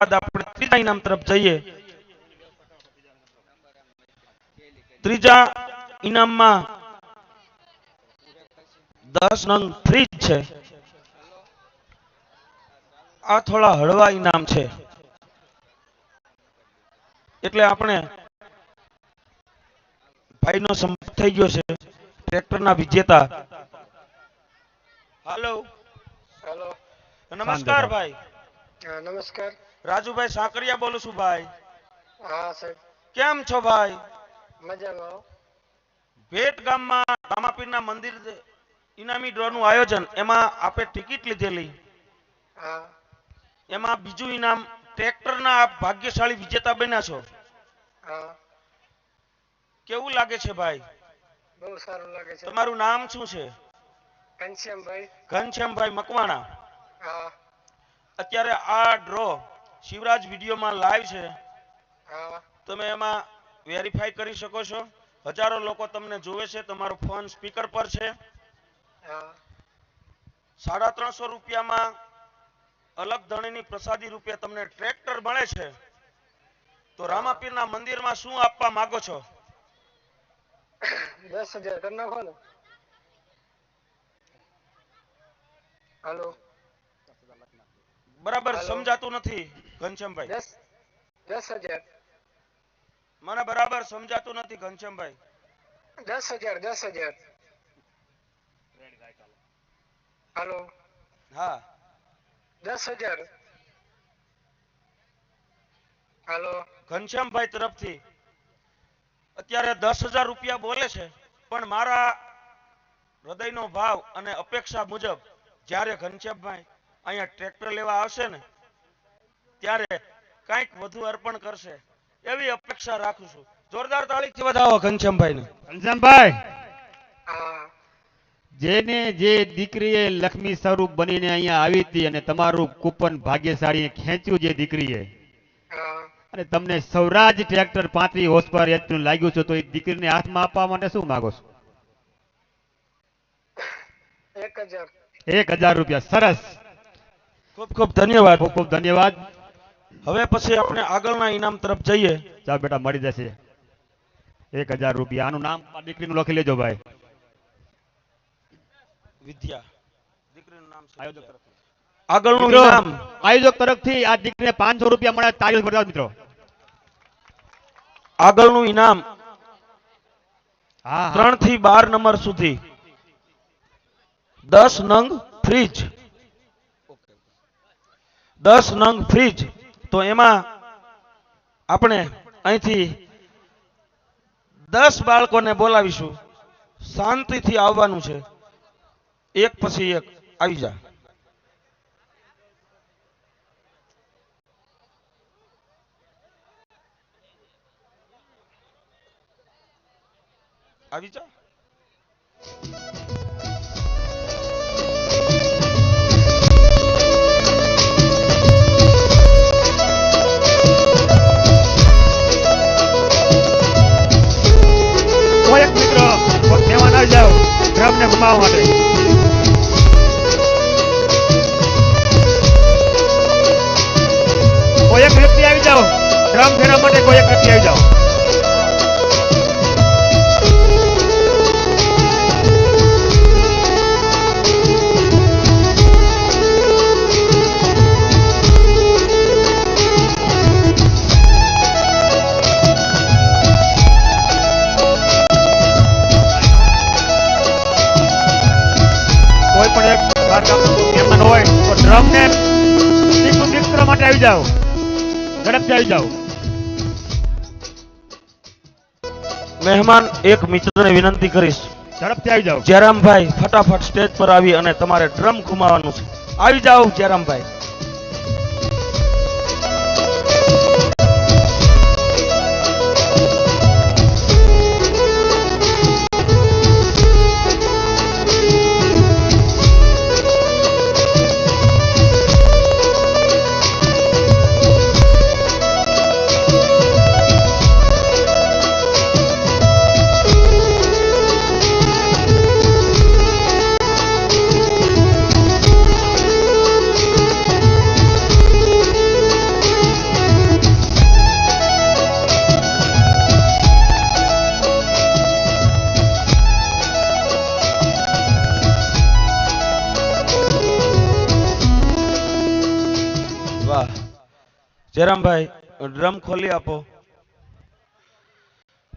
બાદ આપણે ત્રીજા ઇનામ તરફ જઈએ. ત્રીજા ઇનામમાં દસ નંગ ફ્રીજ છે. આ થોડા હળવા ઇનામ છે. એટલે આપણે ભાઈનો સંપર્ક થઈ ગયો છે. ટ્રેક્ટરના વિજેતા. હાલો હેલો નમસ્કાર ભાઈ. નમસ્કાર. રાજુભાઈ સાકરિયા બોલું છું ભાઈ. હા સાહેબ. કેમ છો ભાઈ? મજામાં ભેટ ગામમાં રામાપીરના મંદિર ઇનામી ડ્રો નું આયોજન એમાં આપે ટિકિટ લીધેલી. હા. એમાં બીજું ઇનામ ટ્રેક્ટરના આપ ભાગ્યશાળી વિજેતા બન્યા છો. હા. કેવું લાગે છે ભાઈ? બહુ સારું લાગે છે. તમારું નામ શું છે? ઘનશ્યામભાઈ. ઘનશ્યામભાઈ મકવાણા. હા. અત્યારે આ ડ્રો શિવરાજ વિડીયોમાં લાઈવ છે. તમે એમાં વેરીફાઈ કરી શકો છો. હજારો લોકો તમને જોવે છે તમારો ફોન સ્પીકર પર છે. સાડા ત્રણસો રૂપિયામાં અલગ ધણીની પ્રસાદી રૂપે તમને ટ્રેક્ટર મળે છે. તો રામાપીરના મંદિરમાં શું આપવા માંગો છો? દસ હજાર કરી નાખો ને. હાલો. બરાબર સમજાતું નથી. ઘનશ્યામભાઈ. દસ દસ હજાર. મને બરાબર સમજાતું નથી ઘનશ્યામભાઈ. દસ હજાર દસ હજાર. હાલો. હા. દસ હજાર. હાલો. ઘનશ્યામભાઈ તરફથી. અત્યારે દસ હજાર રૂપિયા બોલે છે પણ મારા હૃદયનો ભાવ અને અપેક્ષા મુજબ જ્યારે ઘનશ્યામભાઈ અહીંયા ટ્રેક્ટર લેવા આવશે ને ત્યારે કંઈક વધુ અર્પણ કરશે. એવી અપેક્ષા રાખું છું. જોરદાર તાળીથી વધાવો ઘનશ્યામભાઈને. ઘનશ્યામભાઈ! જેને જે દીકરીએ લક્ષ્મી સ્વરૂપ બનીને અહીંયા આવી હતી અને તમારું કૂપન ભાગ્યશાળી ખેંચ્યું જે દીકરીએ અને તમને સૌરાજ ટ્રેક્ટર પાંત્રી હોર્સ પર એટલું લાગ્યું છે તો એ દીકરીને હાથમાં આપવા માટે શું માંગો છો? એક હજાર. એક હજાર રૂપિયા. સરસ. ખૂબ ખૂબ ધન્યવાદ. ખૂબ ખૂબ ધન્યવાદ. હવે પછી આપણે આગળના ઇનામ તરફ જઈએ. ચાલ બેટા મળી જશે. એક હજાર રૂપિયા. આનું નામ આ દીકરીનું લખી લેજો ભાઈ. વિદ્યા. દીકરીનું નામ આયોજક આગળનું આયોજક તરફથી આ દીકરીને પાંચસો રૂપિયા મળે તારીખ બતાવો મિત્રો. આગળનું ઇનામ ત્રણથી બાર નંબર સુધી. દસ નંગ ફ્રીજ. દસ નંગ ફ્રીજ. તો એમાં આપણે અહીંથી દસ બાળકોને બોલાવીશું. શાંતિથી આવવાનું છે. એક પછી એક આવી જા. આવી જા. ડ્રમને ગુમાવવા માટે. કોઈ એક વ્યક્તિ આવી જાઓ ડ્રમ ફેરવા માટે કોઈ એક વ્યક્તિ આવી જાઓ. આવી જાઓ. ઝડપથી આવી જાઓ. મહેમાન એક મિત્રને વિનંતી કરીશ. ઝડપથી આવી જાઓ. જયરામભાઈ ફટાફટ સ્ટેજ પર આવી અને તમારે ડ્રમ ઘુમાવાનું છે. આવી જાઓ જયરામભાઈ. જયરામભાઈ, ડ્રમ ખોલી આપો.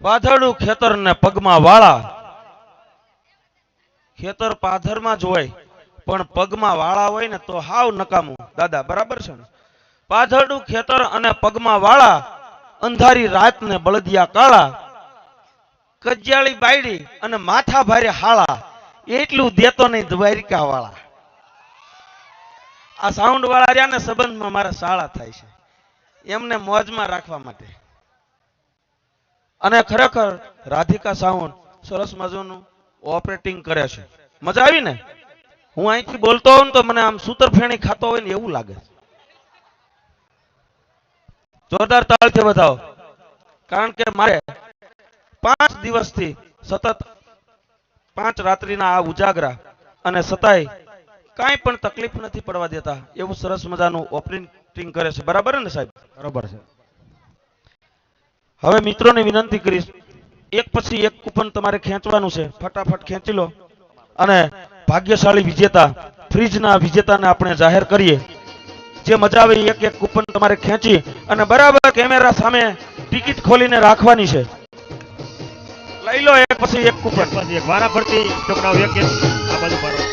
પાથરનું ખેતર ને પગમાં વાળા. ખેતર પાથરમાં જ હોય, પણ પગમાં વાળા હોય ને તો હાવ નકામું. દાદા, બરાબર છે ને? પાથરનું ખેતર અને પગમાં વાળા, અંધારી રાત ને બળદિયા કાળા, કજિયાળી બાયડી અને માથા ભારે હાળા, એટલું દેતો નહીં દ્વારિકા વાળા. આ સાઉન્ડ વાળા રહ્યા ને સંબંધમાં મારા શાળા થાય છે. એમને મોજમાં રાખવા માટે. અને ખરેખર રાધિકા સાવંત સરસ મજાનું ઓપરેટિંગ કરે છે. મજા આવી ને? હું અહીંથી બોલતો હોઉં તો મને આમ સૂતર ફેણી ખાતો હોય ને એવું લાગે જોરદાર તાળથી બતાવો કારણ કે મારે પાંચ દિવસથી સતત પાંચ રાત્રિના આ ઉજાગરા અને સતાય કાંઈ પણ તકલીફ નથી પડવા દેતા. એવું સરસ મજાનું ઓપરેટિંગ કરે છે. બરાબર ને સાહેબ? બરાબર છે. હવે મિત્રોને વિનંતી કરીશ એક પછી એક કૂપન તમારે ખેંચવાનું છે. ફટાફટ ખેંચી લો. અને ભાગ્યશાળી વિજેતા ફ્રીજના વિજેતાને આપણે જાહેર કરીએ. જે મજા આવે એક એક કૂપન તમારે ખેંચી અને બરાબર કેમેરા સામે ટિકિટ ખોલીને રાખવાની છે. લઈ લો એક પછી એક કૂપન. વારા ફરતી એક. એક આ બાજુ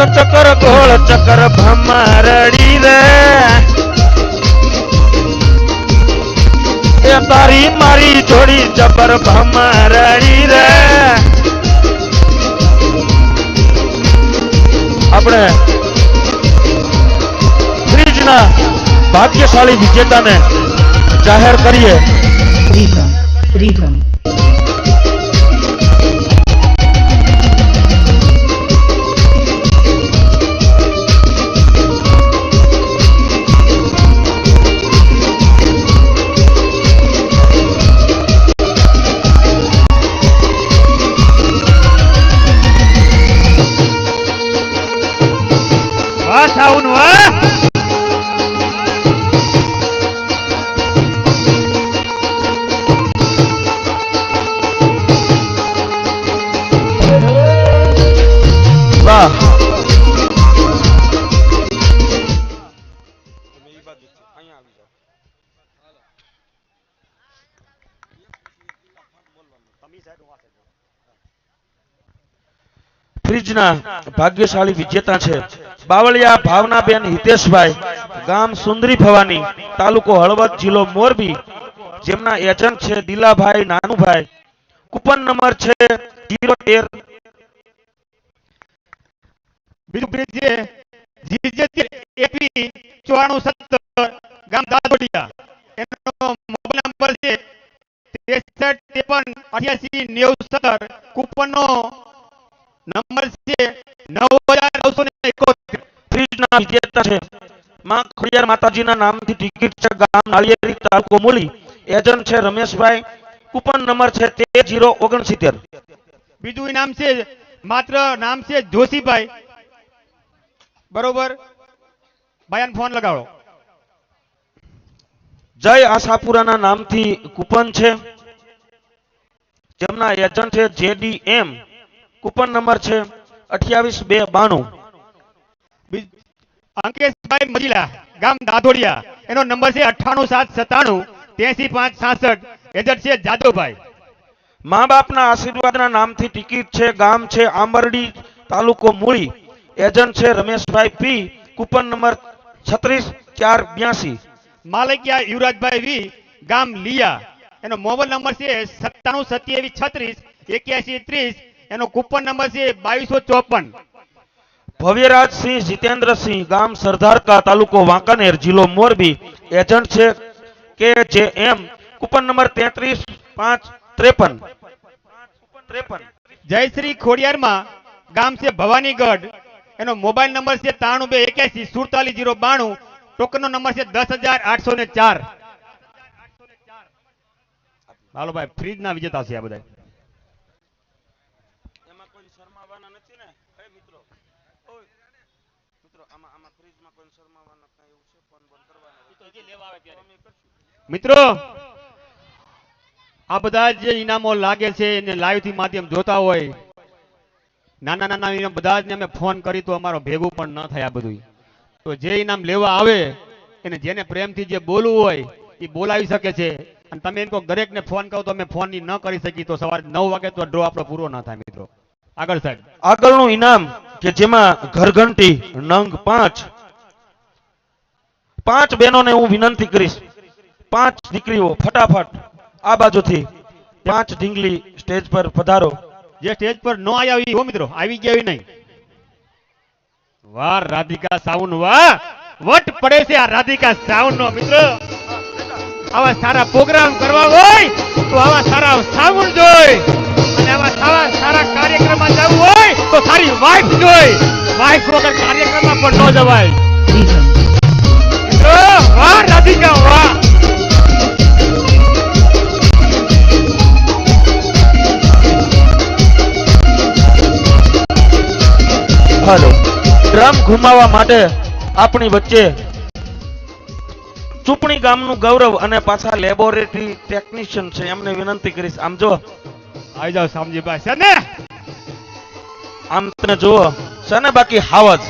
ચકર ચકર, ગોળ, ચકર ભમરડી રે એ તારી મારી જોડી જબર ભમરડી રે આપણે ફ્રીજના ભાગ્યશાળી વિજેતાને જાહેર કરીએ Freedom. Freedom. ભાગ્યશાળી વિજેતા છે. નાનુભાઈ. કૂપન નંબર છે બીજું બ્રિજ છે જીજે ગામ એનો મોબાઈલ નંબર છે ત્રેસઠ ત્રેપન અઠ્યાસી નેવસર કૂપનનો નંબર છે નવ હજાર નવસો ને એકોતેર. ફ્રીજના વિજેતા છે. માં ખોડિયાર માતાજીના નામથી ટિકિટ છે ગામ નાળિયેરી તાલુકો મૂલી. એજન્ટ છે રમેશભાઈ. કૂપન નંબર છે તેર જીરો ઓગણસિત્તેર. બીજું નામ છે માત્ર નામ છે જોશીભાઈ. બરોબર? ભાઈ ફોન લગાડો. જય આશાપુરાના નામથી કૂપન છે. જેમના એજન્ટ છે જેડીએમ. કૂપન નંબર છે અઠ્યાવીસ બે બાણું. અંકેશભાઈ મજીલા ગામ દાધોડિયા એનો નંબર છે અઠ્ઠાણું સાત સત્તાણું ત્યાસી પાંચ સાસઠ. એજન્ટ છે જાદવભાઈ. મા બાપના આશીર્વાદના નામથી ટિકિટ છે ગામ છે આંબરડી તાલુકો મૂળી. એજન્ટ છે રમેશભાઈ પી કૂપન નંબર છત્રીસ ચાર બ્યાસી. માલિકિયા યુવરાજભાઈ વી ગામ લીયા. એનો મોબાઈલ નંબર છે સત્તાણું સત્યાવીસ છત્રીસ એક્યાસી ત્રીસ એનો કૂપન નંબર છે બાવીસો ચોપન. ભવ્યરાજસિંહ જીતેન્દ્રસિંહ ગામ સરદારકા તાલુકો વાંકાનેર જિલ્લો મોરબી. એજન્ટ છે કે જે એમ કૂપન નંબર તેત્રીસ પાંચ ત્રેપન. ત્રેપન જયશ્રી ખોડિયારમાં ગામ છે ભવાનીગઢ. એનો મોબાઈલ નંબર છે ત્રાણું બે એક્યાસી સુડતાલીસ જીરો બાણું. ટોકનનો નંબર છે દસ હજાર આઠસો ને ચાર. હાલો ભાઈ ફ્રીજ ના વિજેતા છે આ બધા એમાં કોઈ શરમાવાના નથી ને? એ મિત્રો. મિત્રો આમાં આમાં ફ્રીજમાં કોઈ શરમાવાના કાંઈ એવું છે? ફોન બંધ કરવાના અમે કરશું. મિત્રો આ બધા જે ઇનામો લાગે છે એને લાઈવથી માધ્યમ જોતા હોય નાના નાના ઇનામ બધા જ અમે ફોન કરી તો અમારો ભેગું પણ ન થાય આ બધું તો જે ઇનામ લેવા આવે એને જેને પ્રેમથી જે બોલવું હોય એ બોલાવી શકે છે. અને તમે એમ કહો દરેકને ફોન કહો તો અમે ફોનની ન કરી શકીએ તો સવારે નવ વાગે તો ડ્રો આપણો પૂરો ન થાય મિત્રો. આગળ સાહેબ. આગળનું ઇનામ કે જેમાં ઘરઘંટી નંગ પાંચ. પાંચ બહેનોને હું વિનંતી કરીશ. પાંચ દીકરીઓ ફટાફટ આ બાજુથી પાંચ ઢીંગલી સ્ટેજ પર પધારો. જે સ્ટેજ પર ન આવ્યા હોય મિત્રો આવી ગયા હોય નહીં. વાહ રાધિકા સાઉન્ડ વાહ. વટ પડે છે આ રાધિકા સાઉન્ડ નો મિત્રો. આવા સારા પ્રોગ્રામ કરવા હોય, તો આવા સારા સાઉન્ડ જોઈ. અને આવા સારા સારા કાર્યક્રમમાં જવું હોય, તો સારી વાઇફ જોઈ. વાઇફ વગર કાર્યક્રમમાં પણ ન જવાય. વાહ, રાધિકા, વાહ. હાલો. ડ્રમ ઘુમાવા માટે આપણી વચ્ચે ચૂંટણી ગામનું ગૌરવ અને પાછા લેબોરેટરી ટેકનિશિયન છે. એમને વિનંતી કરીશ. આમ જો આવી જાઓ સામજીભાઈ છે ને આમ તમે જુઓ. છે ને બાકી હાવજ.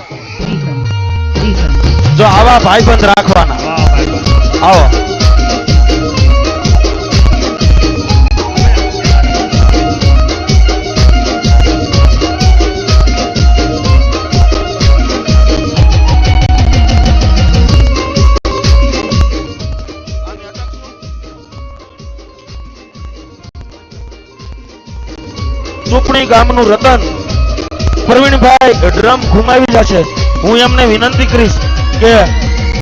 જો આવા ભાઈબંધ રાખવાના. આવો. ગામનું રતન. પ્રવીણભાઈ ડ્રમ ઘુમાવી જશે હું એમને વિનંતી કરીશ કે